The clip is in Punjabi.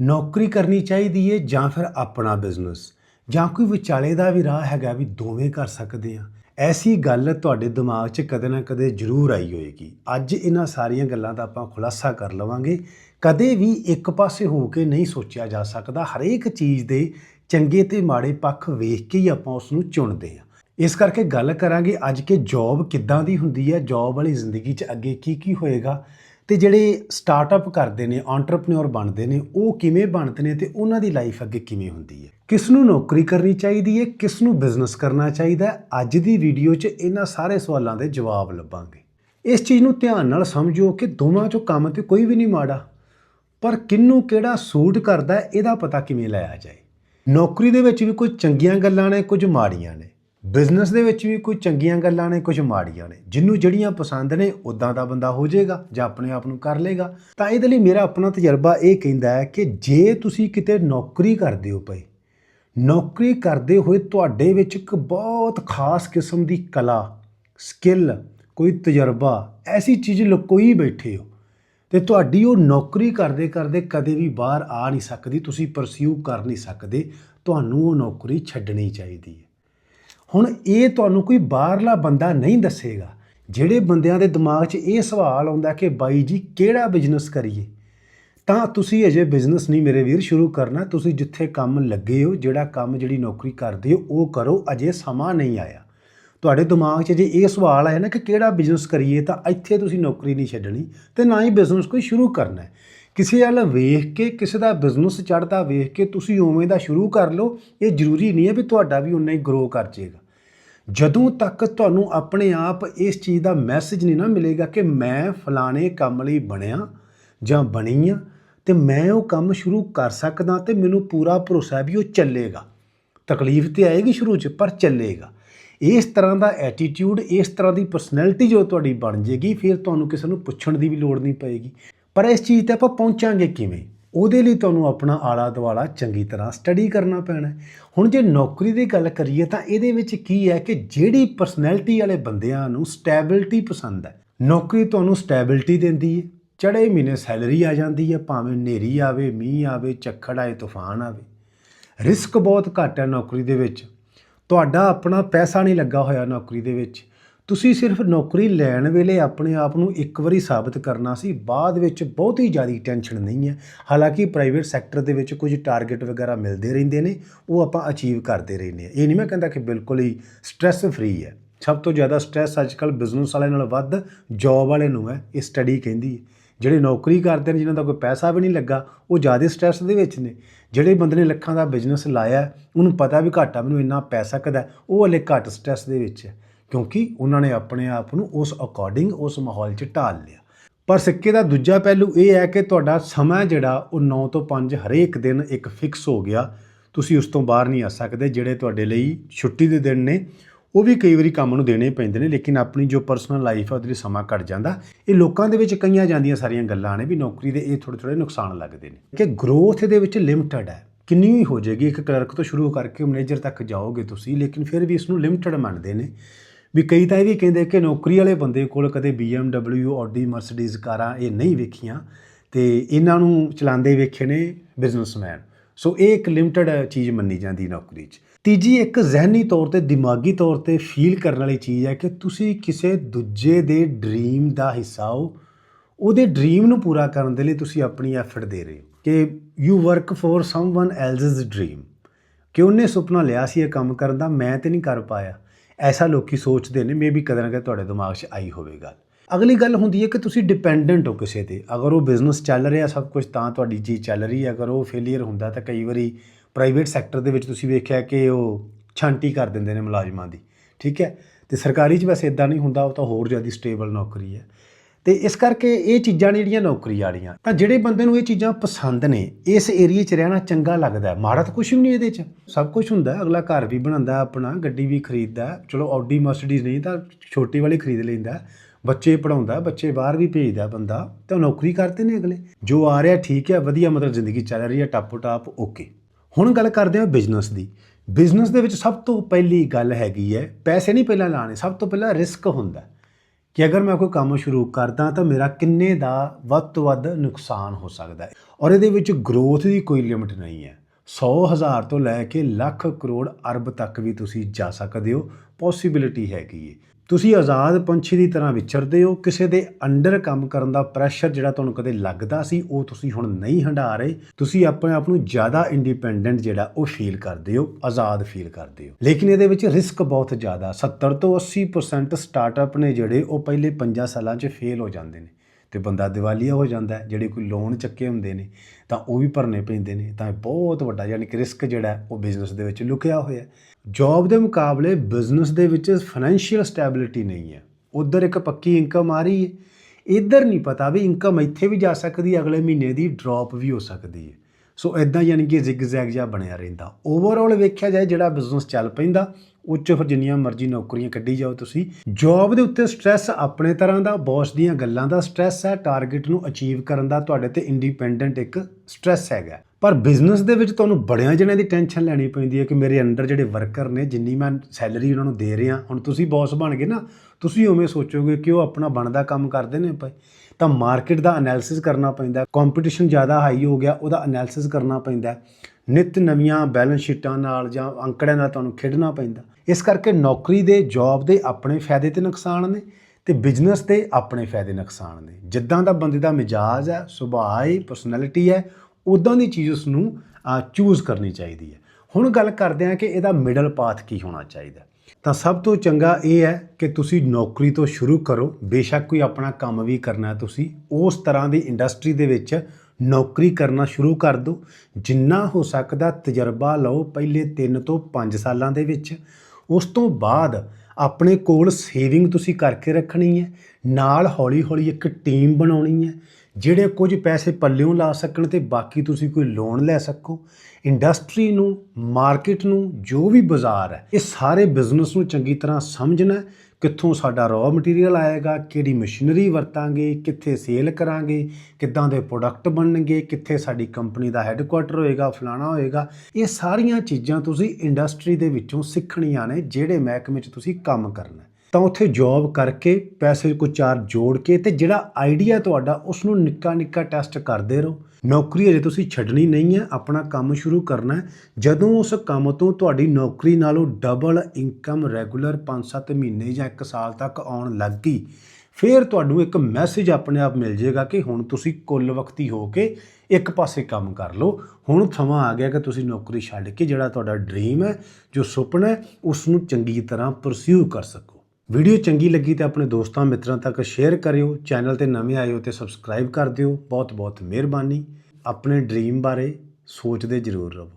ਨੌਕਰੀ ਕਰਨੀ ਚਾਹੀਦੀ ਹੈ ਜਾਂ ਫਿਰ ਆਪਣਾ ਬਿਜ਼ਨਸ? ਜਾਂ ਕੋਈ ਵਿਚਾਲੇ ਦਾ ਵੀ ਰਾਹ ਹੈਗਾ ਵੀ ਦੋਵੇਂ ਕਰ ਸਕਦੇ ਆ? ਐਸੀ ਗੱਲ ਤੁਹਾਡੇ ਦਿਮਾਗ 'ਚ ਕਦੇ ਨਾ ਕਦੇ ਜ਼ਰੂਰ ਆਈ ਹੋਏਗੀ। ਅੱਜ ਇਹਨਾਂ ਸਾਰੀਆਂ ਗੱਲਾਂ ਦਾ ਆਪਾਂ ਖੁਲਾਸਾ ਕਰ ਲਵਾਂਗੇ। ਕਦੇ ਵੀ ਇੱਕ ਪਾਸੇ ਹੋ ਕੇ ਨਹੀਂ ਸੋਚਿਆ ਜਾ ਸਕਦਾ। ਹਰੇਕ ਚੀਜ਼ ਦੇ ਚੰਗੇ ਤੇ ਮਾੜੇ ਪੱਖ ਵੇਖ ਕੇ ਹੀ ਆਪਾਂ ਉਸ ਨੂੰ ਚੁਣਦੇ ਆ। ਇਸ ਕਰਕੇ ਗੱਲ ਕਰਾਂਗੇ ਅੱਜ ਕਿ ਜੌਬ ਕਿੱਦਾਂ ਦੀ ਹੁੰਦੀ ਹੈ? ਜੌਬ ਵਾਲੀ ਜ਼ਿੰਦਗੀ 'ਚ ਅੱਗੇ ਕੀ ਕੀ ਹੋਏਗਾ? ਤੇ ਜਿਹੜੇ ਸਟਾਰਟਅਪ ਕਰਦੇ ਨੇ ਐਂਟਰਪ੍ਰੈਨਿਓਰ ਬਣਦੇ ਨੇ, ਉਹ ਕਿਵੇਂ ਬਣਦੇ ਨੇ ਤੇ ਉਹਨਾਂ ਦੀ ਲਾਈਫ ਅੱਗੇ ਕਿਵੇਂ ਹੁੰਦੀ ਹੈ? ਕਿਸ ਨੂੰ ਨੌਕਰੀ ਕਰਨੀ ਚਾਹੀਦੀ ਹੈ ਕਿਸ ਨੂੰ ਬਿਜ਼ਨਸ ਕਰਨਾ ਚਾਹੀਦਾ ਅੱਜ ਦੀ ਵੀਡੀਓ 'ਚ ਇਹਨਾਂ ਸਾਰੇ ਸਵਾਲਾਂ ਦੇ ਜਵਾਬ ਲੱਭਾਂਗੇ। ਇਸ ਚੀਜ਼ ਨੂੰ ਧਿਆਨ ਨਾਲ ਸਮਝੋ ਕਿ ਦੋਵਾਂ 'ਚੋਂ ਕੰਮ ਤੇ ਕੋਈ ਵੀ ਨਹੀਂ ਮਾੜਾ, ਪਰ ਕਿੰਨੂੰ ਕਿਹੜਾ ਸੂਟ ਕਰਦਾ ਇਹਦਾ ਪਤਾ ਕਿਵੇਂ ਲਾਇਆ ਜਾਏ। ਨੌਕਰੀ ਦੇ ਵਿੱਚ ਵੀ ਕੁਝ ਚੰਗੀਆਂ ਗੱਲਾਂ ਨੇ, ਕੁਝ ਮਾੜੀਆਂ ਨੇ। ਬਿਜ਼ਨਸ ਦੇ ਵਿੱਚ ਵੀ ਕੋਈ ਚੰਗੀਆਂ ਗੱਲਾਂ ਨੇ ਕੁਝ ਮਾੜੀਆਂ ਨੇ। ਜਿੰਨੂੰ ਜਿਹੜੀਆਂ ਪਸੰਦ ਨੇ ਉਦਾਂ ਦਾ ਬੰਦਾ ਹੋ ਜਾਏਗਾ ਜਾਂ ਆਪਣੇ ਆਪ ਨੂੰ ਕਰ ਲੇਗਾ ਤਾਂ ਇਹਦੇ ਲਈ ਮੇਰਾ ਆਪਣਾ ਤਜਰਬਾ ਇਹ ਕਹਿੰਦਾ ਹੈ ਕਿ ਜੇ ਤੁਸੀਂ ਕਿਤੇ ਨੌਕਰੀ ਕਰਦੇ ਹੋ ਪਏ ਨੌਕਰੀ ਕਰਦੇ ਹੋਏ ਤੁਹਾਡੇ ਵਿੱਚ ਇੱਕ ਬਹੁਤ ਖਾਸ ਕਿਸਮ ਦੀ ਕਲਾ ਸਕਿੱਲ ਕੋਈ ਤਜਰਬਾ, ਐਸੀ ਚੀਜ਼ ਲੁਕੋਈ ਬੈਠੇ ਹੋ ਤੇ ਤੁਹਾਡੀ ਉਹ ਨੌਕਰੀ ਕਰਦੇ ਕਰਦੇ ਕਦੇ ਵੀ ਬਾਹਰ ਆ ਨਹੀਂ ਸਕਦੀ, ਤੁਸੀਂ ਪਰਸਿਊ ਕਰ ਨਹੀਂ ਸਕਦੇ, ਤੁਹਾਨੂੰ ਉਹ ਨੌਕਰੀ ਛੱਡਣੀ ਚਾਹੀਦੀ ਹੈ। ਹੁਣ ਇਹ ਤੁਹਾਨੂੰ ਕੋਈ ਬਾਹਰਲਾ ਬੰਦਾ ਨਹੀਂ ਦੱਸੇਗਾ। ਜਿਹੜੇ ਬੰਦਿਆਂ ਦੇ ਦਿਮਾਗ 'ਚ ਇਹ ਸਵਾਲ ਆਉਂਦਾ ਕਿ ਬਾਈ ਜੀ ਕਿਹੜਾ ਬਿਜ਼ਨਸ ਕਰੀਏ? ਤਾਂ ਤੁਸੀਂ ਅਜੇ ਬਿਜ਼ਨਸ ਨਹੀਂ ਮੇਰੇ ਵੀਰ ਸ਼ੁਰੂ ਕਰਨਾ। ਤੁਸੀਂ ਜਿੱਥੇ ਕੰਮ ਲੱਗੇ ਹੋ, ਜਿਹੜਾ ਕੰਮ ਜਿਹੜੀ ਨੌਕਰੀ ਕਰਦੇ ਹੋ, ਉਹ ਕਰੋ। ਅਜੇ ਸਮਾਂ ਨਹੀਂ ਆਇਆ। ਤੁਹਾਡੇ ਦਿਮਾਗ 'ਚ ਜੇ ਇਹ ਸਵਾਲ ਆਇਆ ਨਾ ਕਿ ਕਿਹੜਾ ਬਿਜ਼ਨਸ ਕਰੀਏ, ਤਾਂ ਇੱਥੇ ਤੁਸੀਂ ਨੌਕਰੀ ਨਹੀਂ ਛੱਡਣੀ ਤੇ ਨਾ ਹੀ ਬਿਜ਼ਨਸ ਕੋਈ ਸ਼ੁਰੂ ਕਰਨਾ ਹੈ। ਕਿਸੇ ਵੱਲ ਵੇਖ ਕੇ, ਕਿਸੇ ਦਾ ਬਿਜ਼ਨਸ ਚੜਦਾ ਵੇਖ ਕੇ ਤੁਸੀਂ ਉਵੇਂ ਦਾ ਸ਼ੁਰੂ ਕਰ ਲਓ, ਇਹ ਜ਼ਰੂਰੀ ਨਹੀਂ ਹੈ ਵੀ ਤੁਹਾਡਾ ਵੀ ਉਨਾ ਹੀ ਗਰੋ ਕਰ ਜਾਏਗਾ। ਜਦੋਂ ਤੱਕ ਤੁਹਾਨੂੰ ਆਪਣੇ ਆਪ ਇਸ ਚੀਜ਼ ਦਾ ਮੈਸੇਜ ਨਹੀਂ ਨਾ ਮਿਲੇਗਾ ਕਿ ਮੈਂ ਫਲਾਣੇ ਕੰਮ ਲਈ ਬਣਿਆ ਜਾਂ ਬਣੀ ਆ ਤੇ ਮੈਂ ਉਹ ਕੰਮ ਸ਼ੁਰੂ ਕਰ ਸਕਦਾ ਤੇ ਮੈਨੂੰ ਪੂਰਾ ਭਰੋਸਾ ਵੀ ਉਹ ਚੱਲੇਗਾ। ਤਕਲੀਫ ਤੇ ਆਏਗੀ ਸ਼ੁਰੂ 'ਚ, ਪਰ ਚੱਲੇਗਾ। ਇਸ ਤਰ੍ਹਾਂ ਦਾ ਐਟੀਟਿਊਡ ਇਸ ਤਰ੍ਹਾਂ ਦੀ ਪਰਸਨੈਲਿਟੀ ਜੋ ਤੁਹਾਡੀ ਬਣ ਜੇਗੀ ਫਿਰ ਤੁਹਾਨੂੰ ਕਿਸੇ ਨੂੰ ਪੁੱਛਣ ਦੀ ਵੀ ਲੋੜ ਨਹੀਂ ਪਏਗੀ। ਪਰ ਇਸ ਚੀਜ਼ ਤੇ ਆਪਾਂ ਪਹੁੰਚਾਂਗੇ ਕਿਵੇਂ? ਉਹਦੇ ਲਈ ਤੁਹਾਨੂੰ ਆਪਣਾ ਆਲਾ ਦੁਆਲਾ ਚੰਗੀ ਤਰ੍ਹਾਂ ਸਟੱਡੀ ਕਰਨਾ ਪੈਣਾ ਹੁਣ ਜੇ ਨੌਕਰੀ ਦੀ ਗੱਲ ਕਰੀਏ ਤਾਂ ਇਹਦੇ ਵਿੱਚ ਕੀ ਹੈ ਕਿ ਜਿਹੜੀ ਪਰਸਨੈਲਿਟੀ ਵਾਲੇ ਬੰਦਿਆਂ ਨੂੰ ਸਟੈਬਿਲਿਟੀ ਪਸੰਦ ਹੈ। ਨੌਕਰੀ ਤੁਹਾਨੂੰ ਸਟੈਬਿਲਿਟੀ ਦਿੰਦੀ ਹੈ। ਚੜੇ ਮਹੀਨੇ ਸੈਲਰੀ ਆ ਜਾਂਦੀ ਹੈ, ਭਾਵੇਂ ਹਨੇਰੀ ਆਵੇ, ਮੀਂਹ ਆਵੇ ਚੱਖੜ ਆਏ, ਤੂਫਾਨ ਆਵੇ। ਰਿਸਕ ਬਹੁਤ ਘੱਟ ਹੈ ਨੌਕਰੀ ਦੇ ਵਿੱਚ। ਤੁਹਾਡਾ ਆਪਣਾ ਪੈਸਾ ਨਹੀਂ ਲੱਗਾ ਹੋਇਆ ਨੌਕਰੀ ਦੇ ਵਿੱਚ। ਤੁਸੀਂ ਸਿਰਫ ਨੌਕਰੀ ਲੈਣ ਵੇਲੇ ਆਪਣੇ ਆਪ ਨੂੰ ਇੱਕ ਵਾਰੀ ਸਾਬਤ ਕਰਨਾ ਸੀ, ਬਾਅਦ ਵਿੱਚ ਬਹੁਤੀ ਜ਼ਿਆਦਾ ਟੈਨਸ਼ਨ ਨਹੀਂ ਹੈ। ਹਾਲਾਂਕਿ ਪ੍ਰਾਈਵੇਟ ਸੈਕਟਰ ਦੇ ਵਿੱਚ ਕੁਝ ਟਾਰਗੇਟ ਵਗੈਰਾ ਮਿਲਦੇ ਰਹਿੰਦੇ ਨੇ, ਉਹ ਆਪਾਂ ਅਚੀਵ ਕਰਦੇ ਰਹਿੰਦੇ ਹਾਂ। ਇਹ ਨਹੀਂ ਮੈਂ ਕਹਿੰਦਾ ਕਿ ਬਿਲਕੁਲ ਹੀ ਸਟ੍ਰੈਸ ਫ੍ਰੀ ਹੈ। ਸਭ ਤੋਂ ਜ਼ਿਆਦਾ ਸਟ੍ਰੈਸ ਅੱਜਕੱਲ ਬਿਜ਼ਨਸ ਵਾਲਿਆਂ ਨਾਲ ਵੱਧ ਜੌਬ ਵਾਲੇ ਨੂੰ ਹੈ, ਇਹ ਸਟੱਡੀ ਕਹਿੰਦੀ ਹੈ। ਜਿਹੜੇ ਨੌਕਰੀ ਕਰਦੇ ਨੇ, ਜਿਨ੍ਹਾਂ ਦਾ ਕੋਈ ਪੈਸਾ ਵੀ ਨਹੀਂ ਲੱਗਾ, ਉਹ ਜ਼ਿਆਦਾ ਸਟ੍ਰੈਸ ਦੇ ਵਿੱਚ ਨੇ। ਜਿਹੜੇ ਬੰਦੇ ਨੇ ਲੱਖਾਂ ਦਾ ਬਿਜ਼ਨਸ ਲਾਇਆ, ਉਹਨੂੰ ਪਤਾ ਵੀ ਘਾਟਾ ਮੈਨੂੰ ਇੰਨਾ ਪੈ ਸਕਦਾ ਉਹ ਹਲੇ ਘੱਟ ਸਟ੍ਰੈਸ ਦੇ ਵਿੱਚ ਹੈ। ਕਿਉਂਕਿ ਉਹਨਾਂ ਨੇ ਆਪਣੇ ਆਪ ਨੂੰ ਉਸ ਅਕੋਰਡਿੰਗ ਉਸ ਮਾਹੌਲ 'ਚ ਢਾਲ ਲਿਆ। ਪਰ ਸਿੱਕੇ ਦਾ ਦੂਜਾ ਪਹਿਲੂ ਇਹ ਹੈ ਕਿ ਤੁਹਾਡਾ ਸਮਾਂ ਜਿਹੜਾ ਉਹ 9 ਤੋਂ 5 ਹਰੇਕ ਦਿਨ ਇੱਕ ਫਿਕਸ ਹੋ ਗਿਆ। ਤੁਸੀਂ ਉਸ ਤੋਂ ਬਾਹਰ ਨਹੀਂ ਆ ਸਕਦੇ, ਜਿਹੜੇ ਤੁਹਾਡੇ ਲਈ ਛੁੱਟੀ ਦੇ ਦਿਨ ਨੇ, ਉਹ ਵੀ ਕਈ ਵਾਰੀ ਕੰਮ ਨੂੰ ਦੇਣੇ ਪੈਂਦੇ ਨੇ, ਲੇਕਿਨ ਆਪਣੀ ਜੋ ਪਰਸਨਲ ਲਾਈਫ ਆ, ਉਹਦੇ ਲਈ ਸਮਾਂ ਘਟ ਜਾਂਦਾ। ਇਹ ਲੋਕਾਂ ਦੇ ਵਿੱਚ ਕਈਆਂ ਜਾਂਦੀਆਂ ਸਾਰੀਆਂ ਗੱਲਾਂ ਨੇ ਵੀ ਨੌਕਰੀ ਦੇ ਇਹ ਥੋੜੇ ਥੋੜੇ ਨੁਕਸਾਨ ਲੱਗਦੇ ਨੇ। ਕਿ ਗਰੋਥ ਦੇ ਵਿੱਚ ਲਿਮਟਿਡ ਹੈ। ਕਿੰਨੀ ਹੀ ਹੋ ਜਾਏਗੀ? ਇੱਕ ਕਲਰਕ ਤੋਂ ਸ਼ੁਰੂ ਕਰਕੇ ਮੈਨੇਜਰ ਤੱਕ ਜਾਓਗੇ ਤੁਸੀਂ, ਲੇਕਿਨ ਫਿਰ ਵੀ ਇਸ ਨੂੰ ਲਿਮਟਿਡ ਮੰਨਦੇ ਨੇ। ਵੀ ਕਈ ਤਾਂ ਇਹ ਵੀ ਕਹਿੰਦੇ ਕਿ ਨੌਕਰੀ ਵਾਲੇ ਬੰਦੇ ਕੋਲ ਕਦੇ BMW ਆਡੀ ਮਰਸੀਡੀਜ਼ ਕਾਰਾਂ ਇਹ ਨਹੀਂ ਵੇਖੀਆਂ ਤੇ ਇਹਨਾਂ ਨੂੰ ਚਲਾਉਂਦੇ ਵੇਖੇ ਨੇ ਬਿਜ਼ਨਸਮੈਨ ਸੋ ਇਹ ਇੱਕ ਲਿਮਟਿਡ ਚੀਜ਼ ਮੰਨੀ ਜਾਂਦੀ ਨੌਕਰੀ 'ਚ। ਤੀਜੀ ਇੱਕ ਜ਼ਹਿਨੀ ਤੌਰ ਤੇ, ਦਿਮਾਗੀ ਤੌਰ ਤੇ ਫੀਲ ਕਰਨ ਵਾਲੀ ਚੀਜ਼ ਹੈ ਕਿ ਤੁਸੀਂ ਕਿਸੇ ਦੂਜੇ ਦੇ ਡ੍ਰੀਮ ਦਾ ਹਿੱਸਾ ਹੋ। ਉਹਦੇ ਡ੍ਰੀਮ ਨੂੰ ਪੂਰਾ ਕਰਨ ਦੇ ਲਈ ਤੁਸੀਂ ਆਪਣੀ ਐਫਰਟ ਦੇ ਰਹੇ ਹੋ ਕਿ you work for someone else's dream ਕਿ ਉਹਨੇ ਸੁਪਨਾ ਲਿਆ ਸੀ ਇਹ ਕੰਮ ਕਰਨ ਦਾ, ਮੈਂ ਤੇ ਨਹੀਂ ਕਰ ਪਾਇਆ। ਐਸਾ ਲੋਕੀ ਸੋਚਦੇ ਨੇ ਮੇਬੀ ਕਦੇ ਨਾ ਕਦੇ ਤੁਹਾਡੇ ਦਿਮਾਗ 'ਚ ਆਈ ਹੋਵੇ ਗੱਲ ਅਗਲੀ ਗੱਲ ਹੁੰਦੀ ਹੈ ਕਿ ਤੁਸੀਂ ਡਿਪੈਂਡੈਂਟ ਹੋ ਕਿਸੇ ਤੇ। ਅਗਰ ਉਹ ਬਿਜ਼ਨਸ ਚੱਲ ਰਿਹਾ ਸਭ ਕੁਝ ਤਾਂ ਤੁਹਾਡੀ ਚੀਜ਼ ਚੱਲ ਰਹੀ ਹੈ। ਅਗਰ ਉਹ ਫੇਲਿਅਰ ਹੁੰਦਾ ਤਾਂ ਕਈ ਵਾਰੀ ਪ੍ਰਾਈਵੇਟ ਸੈਕਟਰ ਦੇ ਵਿੱਚ ਤੁਸੀਂ ਵੇਖਿਆ ਕਿ ਉਹ ਛਾਂਟੀ ਕਰ ਦਿੰਦੇ ਨੇ ਮੁਲਾਜ਼ਮਾਂ ਦੀ। ਠੀਕ ਹੈ? ਤੇ ਸਰਕਾਰੀ 'ਚ ਵੈਸੇ ਇਦਾਂ ਨਹੀਂ ਹੁੰਦਾ, ਉਹ ਤਾਂ ਹੋਰ ਜ਼ਿਆਦਾ ਸਟੇਬਲ ਨੌਕਰੀ ਹੈ। ਤੇ ਇਸ ਕਰਕੇ ਇਹ ਚੀਜ਼ਾਂ ਨੇ ਜਿਹੜੀਆਂ ਨੌਕਰੀ ਵਾਲੀਆਂ, ਤਾਂ ਜਿਹੜੇ ਬੰਦੇ ਨੂੰ ਇਹ ਚੀਜ਼ਾਂ ਪਸੰਦ ਨੇ, ਇਸ ਏਰੀਏ 'ਚ ਰਹਿਣਾ ਚੰਗਾ ਲੱਗਦਾ ਹੈ। ਮਾੜਾ ਤਾਂ ਕੁਝ ਵੀ ਨਹੀਂ ਇਹਦੇ 'ਚ। ਸਭ ਕੁਝ ਹੁੰਦਾ ਅਗਲਾ ਘਰ ਵੀ ਬਣਾਉਂਦਾ ਆਪਣਾ ਗੱਡੀ ਵੀ ਖਰੀਦਦਾ ਚਲੋ ਆਡੀ ਮਰਸੀਡੀਜ਼ ਨਹੀਂ ਤਾਂ ਛੋਟੀ ਵਾਲੀ ਖਰੀਦ ਲੈਂਦਾ ਬੱਚੇ ਪੜਾਉਂਦਾ ਬੱਚੇ ਬਾਹਰ ਵੀ ਭੇਜਦਾ ਬੰਦਾ, ਤਾਂ ਨੌਕਰੀ ਕਰਦੇ ਨੇ ਅਗਲੇ। ਜੋ ਆ ਰਿਹਾ ਠੀਕ ਹੈ, ਵਧੀਆ ਮਤਲਬ ਜ਼ਿੰਦਗੀ ਚੱਲ ਰਹੀ ਹੈ ਟਾਪੋ ਟਾਪ ਓਕੇ ਹੁਣ ਗੱਲ ਕਰਦੇ ਹਾਂ ਬਿਜ਼ਨਸ ਦੀ। ਬਿਜ਼ਨਸ ਦੇ ਵਿੱਚ ਸਭ ਤੋਂ ਪਹਿਲੀ ਗੱਲ ਹੈਗੀ ਹੈ, ਪੈਸੇ ਨਹੀਂ ਪਹਿਲਾਂ ਲਾਣੇ ਸਭ ਤੋਂ ਪਹਿਲਾਂ ਰਿਸਕ ਹੁੰਦਾ ਕਿ ਅਗਰ ਮੈਂ ਕੋਈ ਕੰਮ ਸ਼ੁਰੂ ਕਰਦਾ ਤਾਂ ਮੇਰਾ ਕਿੰਨੇ ਦਾ ਵੱਧ ਤੋਂ ਵੱਧ ਨੁਕਸਾਨ ਹੋ ਸਕਦਾ ਹੈ। ਔਰ ਇਹਦੇ ਵਿੱਚ ਗਰੋਥ ਦੀ ਕੋਈ ਲਿਮਿਟ ਨਹੀਂ ਹੈ। 100 ਹਜ਼ਾਰ ਤੋਂ ਲੈ ਕੇ ਲੱਖ ਕਰੋੜ ਅਰਬ ਤੱਕ ਵੀ ਤੁਸੀਂ ਜਾ ਸਕਦੇ ਹੋ। ਪੋਸਿਬਿਲਿਟੀ ਹੈਗੀ ਹੈ ਤੁਸੀਂ ਆਜ਼ਾਦ ਪੰਛੀ ਦੀ ਤਰ੍ਹਾਂ ਵਿਚਰਦੇ ਹੋ, ਕਿਸੇ ਦੇ ਅੰਡਰ ਕੰਮ ਕਰਨ ਦਾ ਪ੍ਰੈਸ਼ਰ ਜਿਹੜਾ ਤੁਹਾਨੂੰ ਕਦੇ ਲੱਗਦਾ ਸੀ, ਉਹ ਤੁਸੀਂ ਹੁਣ ਨਹੀਂ ਹੰਢਾ ਰਹੇ। ਤੁਸੀਂ ਆਪਣੇ ਆਪ ਨੂੰ ਜ਼ਿਆਦਾ ਇੰਡੀਪੈਂਡੈਂਟ ਜਿਹੜਾ, ਉਹ ਫੀਲ ਕਰਦੇ ਹੋ, ਆਜ਼ਾਦ ਫੀਲ ਕਰਦੇ ਹੋ। ਲੇਕਿਨ ਇਹਦੇ ਵਿੱਚ ਰਿਸਕ ਬਹੁਤ ਜ਼ਿਆਦਾ। 70 ਤੋਂ 80% ਸਟਾਰਟਅਪ ਨੇ ਜਿਹੜੇ, ਉਹ ਪਹਿਲੇ 5 ਸਾਲਾਂ 'ਚ ਫੇਲ ਹੋ ਜਾਂਦੇ ਨੇ। ਅਤੇ ਬੰਦਾ ਦਿਵਾਲੀਆ ਹੋ ਜਾਂਦਾ ਜਿਹੜੇ ਕੋਈ ਲੋਨ ਚੱਕੇ ਹੁੰਦੇ ਨੇ, ਤਾਂ ਉਹ ਵੀ ਭਰਨੇ ਪੈਂਦੇ ਨੇ, ਤਾਂ ਇਹ ਬਹੁਤ ਵੱਡਾ ਯਾਨੀ ਕਿ ਰਿਸਕ ਜਿਹੜਾ ਉਹ ਬਿਜ਼ਨਸ ਦੇ ਵਿੱਚ ਲੁਕਿਆ ਹੋਇਆ ਹੈ। ਜੌਬ ਦੇ ਮੁਕਾਬਲੇ ਬਿਜ਼ਨਸ ਦੇ ਵਿੱਚ ਫਾਈਨੈਂਸ਼ੀਅਲ ਸਟੈਬਿਲਿਟੀ ਨਹੀਂ ਹੈ। ਉਧਰ ਇੱਕ ਪੱਕੀ ਇਨਕਮ ਆ ਰਹੀ ਹੈ। ਇੱਧਰ ਨਹੀਂ ਪਤਾ ਵੀ ਇਨਕਮ ਇੱਥੇ ਵੀ ਜਾ ਸਕਦੀ ਹੈ, ਅਗਲੇ ਮਹੀਨੇ ਦੀ ਡ੍ਰੌਪ ਵੀ ਹੋ ਸਕਦੀ ਹੈ। ਸੋ ਇਦਾਂ ਯਾਨੀ ਕਿ ਜ਼ਿਗ ਜ਼ੈਗ ਜਿਹਾ ਬਣਿਆ ਰਹਿੰਦਾ। ਓਵਰਆਲ ਵੇਖਿਆ ਜਾਏ ਜਿਹੜਾ ਬਿਜ਼ਨਸ ਚੱਲ ਪੈਂਦਾ, ਉਹ 'ਚ ਫਿਰ ਜਿੰਨੀਆਂ ਮਰਜ਼ੀ ਨੌਕਰੀਆਂ ਕੱਢੀ ਜਾਓ ਤੁਸੀਂ। ਜੌਬ ਦੇ ਉੱਤੇ ਸਟ੍ਰੈਸ ਆਪਣੇ ਤਰ੍ਹਾਂ ਦਾ ਬੌਸ ਦੀਆਂ ਗੱਲਾਂ ਦਾ ਸਟ੍ਰੈਸ ਹੈ ਟਾਰਗੇਟ ਨੂੰ ਅਚੀਵ ਕਰਨ ਦਾ ਤੁਹਾਡੇ ਤੇ ਇੰਡੀਪੈਂਡੈਂਟ ਇੱਕ ਸਟ੍ਰੈਸ ਹੈਗਾ। ਪਰ ਬਿਜ਼ਨਸ ਦੇ ਵਿੱਚ ਤੁਹਾਨੂੰ ਬੜਿਆਂ ਜਣਿਆਂ ਦੀ ਟੈਨਸ਼ਨ ਲੈਣੀ ਪੈਂਦੀ ਹੈ ਕਿ ਮੇਰੇ ਅੰਡਰ ਜਿਹੜੇ ਵਰਕਰ ਨੇ, ਜਿੰਨੀ ਮੈਂ ਸੈਲਰੀ ਉਹਨਾਂ ਨੂੰ ਦੇ ਰਿਹਾ, ਹੁਣ ਤੁਸੀਂ ਬੌਸ ਬਣ ਗਏ ਨਾ, ਤੁਸੀਂ ਉਵੇਂ ਸੋਚੋਗੇ ਕਿ ਉਹ ਆਪਣਾ ਬਣਦਾ ਕੰਮ ਕਰਦੇ ਨੇ ਪਏ ਤਾਂ ਮਾਰਕੀਟ ਦਾ ਐਨਾਲਿਸਿਸ ਕਰਨਾ ਪੈਂਦਾ ਕੰਪੀਟੀਸ਼ਨ ਜ਼ਿਆਦਾ ਹਾਈ ਹੋ ਗਿਆ, ਉਹਦਾ ਐਨਾਲਿਸਿਸ ਕਰਨਾ ਪੈਂਦਾ। ਨਿਤ ਨਵੀਆਂ ਬੈਲੈਂਸ ਸ਼ੀਟਾਂ ਨਾਲ ਜਾਂ ਅੰਕੜਿਆਂ ਨਾਲ ਤੁਹਾਨੂੰ ਖੇਡਣਾ ਪੈਂਦਾ। ਇਸ ਕਰਕੇ ਨੌਕਰੀ ਦੇ ਜੌਬ ਦੇ ਆਪਣੇ ਫਾਇਦੇ ਤੇ ਨੁਕਸਾਨ ਨੇ ਤੇ ਬਿਜ਼ਨਸ ਦੇ ਆਪਣੇ ਫਾਇਦੇ ਨੁਕਸਾਨ ਨੇ। ਜਿੱਦਾਂ ਦਾ ਬੰਦੇ ਦਾ ਮਿਜਾਜ ਹੈ, ਸੁਭਾਅ ਹੈ ਪਰਸਨੈਲਿਟੀ ਹੈ ਉਦਾਂ ਦੀ ਚੀਜ਼ ਉਸ ਨੂੰ ਚੂਜ਼ ਕਰਨੀ ਚਾਹੀਦੀ ਹੈ। ਹੁਣ ਗੱਲ ਕਰਦੇ ਹਾਂ ਕਿ ਇਹਦਾ ਮਿਡਲ ਪਾਥ ਕੀ ਹੋਣਾ ਚਾਹੀਦਾ। ਤਾਂ ਸਭ ਤੋਂ ਚੰਗਾ ਇਹ ਹੈ ਕਿ ਤੁਸੀਂ ਨੌਕਰੀ ਤੋਂ ਸ਼ੁਰੂ ਕਰੋ। ਬੇਸ਼ੱਕ ਕੋਈ ਆਪਣਾ ਕੰਮ ਵੀ ਕਰਨਾ ਤੁਸੀਂ। ਉਸ ਤਰ੍ਹਾਂ ਦੀ ਇੰਡਸਟਰੀ ਦੇ ਵਿੱਚ ਨੌਕਰੀ ਕਰਨਾ ਸ਼ੁਰੂ ਕਰ ਦਿਓ। ਜਿੰਨਾ ਹੋ ਸਕਦਾ ਤਜਰਬਾ ਲਓ ਪਹਿਲੇ 3 ਤੋਂ 5 ਸਾਲਾਂ ਦੇ ਵਿੱਚ। ਉਸ ਤੋਂ ਬਾਅਦ ਆਪਣੇ ਕੋਲ ਸੇਵਿੰਗ ਤੁਸੀਂ ਕਰਕੇ ਰੱਖਣੀ ਹੈ। ਨਾਲ ਹੌਲੀ-ਹੌਲੀ ਇੱਕ ਟੀਮ ਬਣਾਉਣੀ ਹੈ। ਜਿਹੜੇ ਕੁਝ ਪੈਸੇ ਪੱਲਿਓਂ ਲਾ ਸਕਣ ਤੇ ਬਾਕੀ ਤੁਸੀਂ ਕੋਈ ਲੋਨ ਲੈ ਸਕੋ। ਇੰਡਸਟਰੀ ਨੂੰ, ਮਾਰਕੀਟ ਨੂੰ, ਜੋ ਵੀ ਬਾਜ਼ਾਰ ਹੈ, ਇਹ ਸਾਰੇ ਬਿਜ਼ਨਸ ਨੂੰ ਚੰਗੀ ਤਰ੍ਹਾਂ ਸਮਝਣਾ ਕਿੱਥੋਂ ਸਾਡਾ ਰॉ ਮਟੀਰੀਅਲ ਆਏਗਾ, ਕਿਹੜੀ ਮਸ਼ੀਨਰੀ ਵਰਤਾਂਗੇ, ਕਿੱਥੇ ਸੇਲ ਕਰਾਂਗੇ, ਕਿੱਦਾਂ ਦੇ ਪ੍ਰੋਡਕਟ ਬਣਨਗੇ, ਕਿੱਥੇ ਸਾਡੀ ਕੰਪਨੀ ਦਾ ਹੈੱਡਕੁਆਟਰ ਹੋਏਗਾ, ਫਲਾਣਾ ਹੋਏਗਾ। ਇਹ ਸਾਰੀਆਂ ਚੀਜ਼ਾਂ ਤੁਸੀਂ ਇੰਡਸਟਰੀ ਦੇ ਵਿੱਚੋਂ ਸਿੱਖਣੀਆਂ ਨੇ, ਜਿਹੜੇ ਮਹਿਕਮੇ 'ਚ ਤੁਸੀਂ ਕੰਮ ਕਰਨਾ ਤਾਂ ਉੱਥੇ ਜੌਬ ਕਰਕੇ ਪੈਸੇ ਕੋ ਚਾਰ ਜੋੜ ਕੇ ਤੇ ਜਿਹੜਾ ਆਈਡੀਆ ਤੁਹਾਡਾ ਉਸ ਨੂੰ ਨਿੱਕਾ ਨਿੱਕਾ ਟੈਸਟ ਕਰਦੇ ਰਹੋ। ਨੌਕਰੀ ਅਜੇ ਤੁਸੀਂ ਛੱਡਣੀ ਨਹੀਂ ਹੈ, ਆਪਣਾ ਕੰਮ ਸ਼ੁਰੂ ਕਰਨਾ ਹੈ। ਜਦੋਂ ਉਸ ਕੰਮ ਤੋਂ ਤੁਹਾਡੀ ਨੌਕਰੀ ਨਾਲੋਂ ਡਬਲ ਇਨਕਮ ਰੈਗੂਲਰ 5-7 ਮਹੀਨੇ ਜਾਂ 1 ਸਾਲ ਤੱਕ ਆਉਣ ਲੱਗ ਗਈ, ਫਿਰ ਤੁਹਾਨੂੰ ਇੱਕ ਮੈਸੇਜ ਆਪਣੇ ਆਪ ਮਿਲ ਜਾਏਗਾ ਕਿ ਹੁਣ ਤੁਸੀਂ ਕੁੱਲ ਵਕਤੀ ਹੋ ਕੇ ਇੱਕ ਪਾਸੇ ਕੰਮ ਕਰ ਲਓ। ਹੁਣ ਸਮਾਂ ਆ ਗਿਆ ਕਿ ਤੁਸੀਂ ਨੌਕਰੀ ਛੱਡ ਕੇ ਜਿਹੜਾ ਤੁਹਾਡਾ ਡ੍ਰੀਮ ਹੈ, ਜੋ ਸੁਪਨਾ ਹੈ ਉਸ ਨੂੰ ਚੰਗੀ ਤਰ੍ਹਾਂ ਪਰਸਿਊ ਕਰ ਸਕੋ। ਵੀਡੀਓ ਚੰਗੀ ਲੱਗੀ ਤੇ ਆਪਣੇ ਦੋਸਤਾਂ, ਮਿੱਤਰਾਂ ਤੱਕ ਸ਼ੇਅਰ ਕਰਿਓ ਚੈਨਲ ਤੇ ਨਵੇਂ ਆਏ ਹੋ ਤੇ ਸਬਸਕ੍ਰਾਈਬ ਕਰ ਦਿਓ। ਬਹੁਤ ਬਹੁਤ ਮਿਹਰਬਾਨੀ। ਆਪਣੇ ਡ੍ਰੀਮ ਬਾਰੇ ਸੋਚਦੇ ਜ਼ਰੂਰ ਰਹੋ।